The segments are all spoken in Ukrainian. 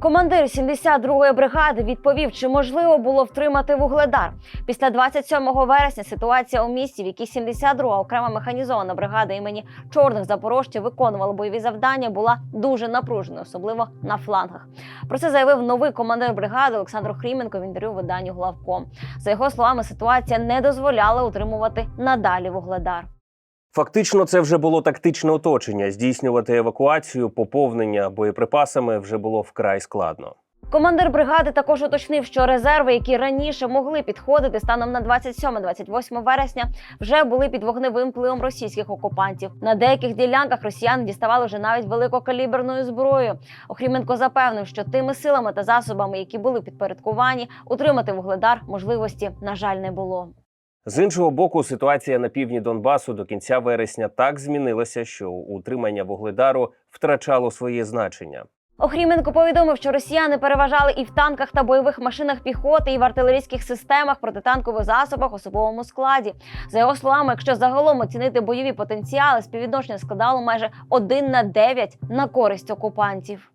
Командир 72-ї бригади відповів, чи можливо було втримати вугледар. Після 27 вересня ситуація у місті, в якій 72-га окрема механізована бригада імені чорних запорожців виконувала бойові завдання, була дуже напруженою, особливо на флангах. Про це заявив новий командир бригади Олександр Хріменко в інтерв'ю виданню Главком. За його словами, ситуація не дозволяла утримувати надалі вугледар. Фактично, це вже було тактичне оточення. Здійснювати евакуацію, поповнення боєприпасами вже було вкрай складно. Командир бригади також уточнив, що резерви, які раніше могли підходити станом на 27-28 вересня, вже були під вогневим впливом російських окупантів. На деяких ділянках росіяни діставали вже навіть великокаліберною зброєю. Охріменко запевнив, що тими силами та засобами, які були підпорядковані, утримати вугледар можливості на жаль не було. З іншого боку, ситуація на півдні Донбасу до кінця вересня так змінилася, що утримання вугледару втрачало своє значення. Охріменко повідомив, що росіяни переважали і в танках та бойових машинах піхоти, і в артилерійських системах, протитанкових засобах, особовому складі. За його словами, якщо загалом оцінити бойові потенціали, співвідношення складало майже 1 на 9 на користь окупантів.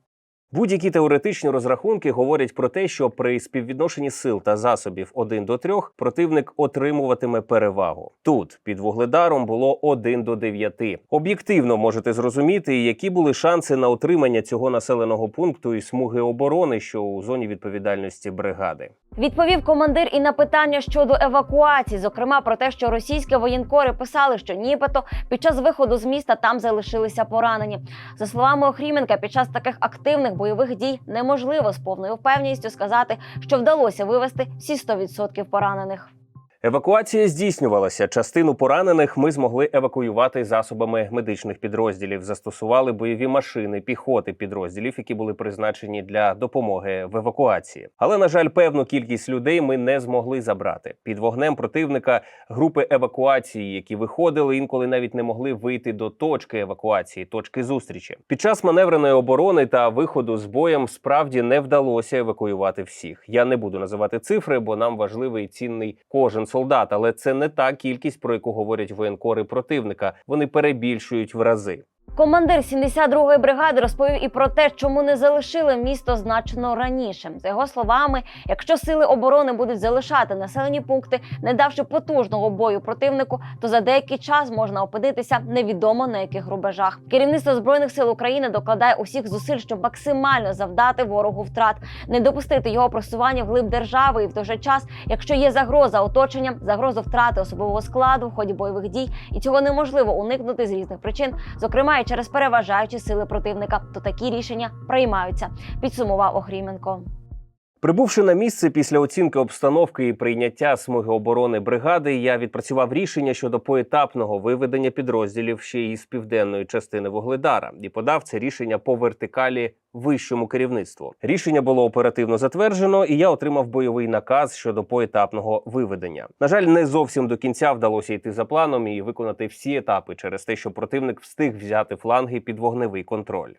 Будь-які теоретичні розрахунки говорять про те, що при співвідношенні сил та засобів 1 до 3 противник отримуватиме перевагу. Тут під вугледаром було 1 до 9. Об'єктивно можете зрозуміти, які були шанси на отримання цього населеного пункту і смуги оборони, що у зоні відповідальності бригади. Відповів командир і на питання щодо евакуації, зокрема про те, що російські воєнкори писали, що нібито під час виходу з міста там залишилися поранені. За словами Охріменка, під час таких активних бойових дій неможливо з повною впевненістю сказати, що вдалося вивести всі 100% поранених. Евакуація здійснювалася. Частину поранених ми змогли евакуювати засобами медичних підрозділів. Застосували бойові машини, піхоти підрозділів, які були призначені для допомоги в евакуації. Але на жаль, певну кількість людей ми не змогли забрати. Під вогнем противника групи евакуації, які виходили, інколи навіть не могли вийти до точки евакуації, точки зустрічі. Під час маневреної оборони та виходу з боєм справді не вдалося евакуювати всіх. Я не буду називати цифри, бо нам важливий і цінний кожен солдат, але це не та кількість, про яку говорять воєнкори противника. Вони перебільшують в рази. Командир 72-ї бригади розповів і про те, чому не залишили місто значно раніше. За його словами, якщо сили оборони будуть залишати населені пункти, не давши потужного бою противнику, то за деякий час можна опинитися невідомо на яких рубежах. Керівництво збройних сил України докладає усіх зусиль, щоб максимально завдати ворогу втрат, не допустити його просування вглиб держави, і в той же час, якщо є загроза оточення, загроза втрати особового складу в ході бойових дій, і цього неможливо уникнути з різних причин, зокрема через переважаючі сили противника, то такі рішення приймаються. Підсумував Охріменко. Прибувши на місце після оцінки обстановки і прийняття смуги оборони бригади, я відпрацював рішення щодо поетапного виведення підрозділів ще й з південної частини Вугледара і подав це рішення по вертикалі вищому керівництву. Рішення було оперативно затверджено, і я отримав бойовий наказ щодо поетапного виведення. На жаль, не зовсім до кінця вдалося йти за планом і виконати всі етапи через те, що противник встиг взяти фланги під вогневий контроль.